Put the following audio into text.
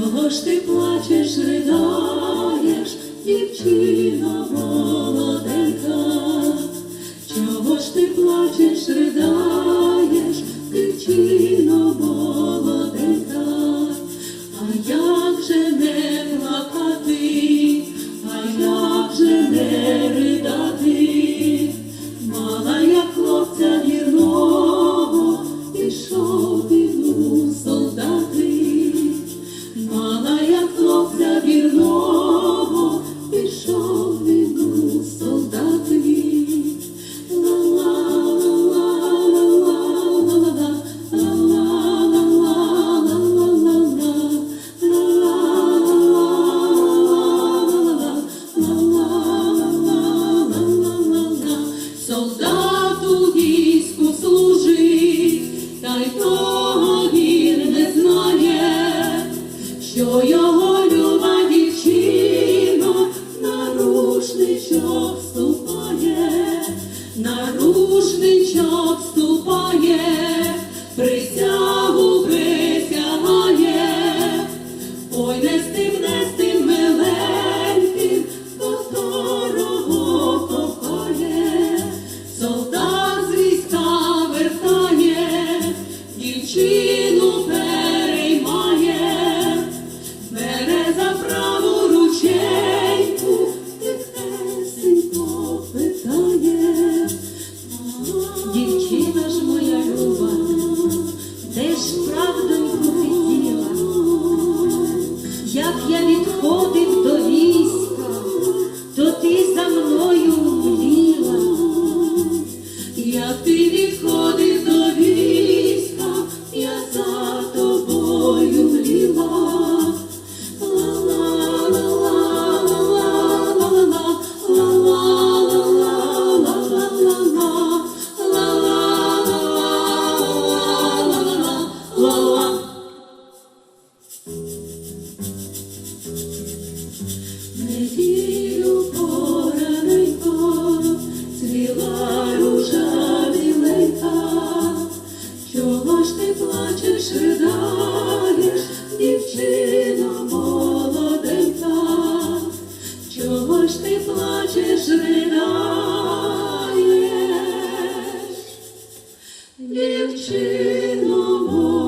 Чого ж ти плачеш, ридаєш, дівчино? Служничок ступає, присягу присягає, ой не з тим, не з тим миленьким, хто солдат з війська вертає, дівчина. desprotegido. Страждаєш, дівчина молоденька, чого ж ти плачеш, ридаєш? Дівчино молоденька.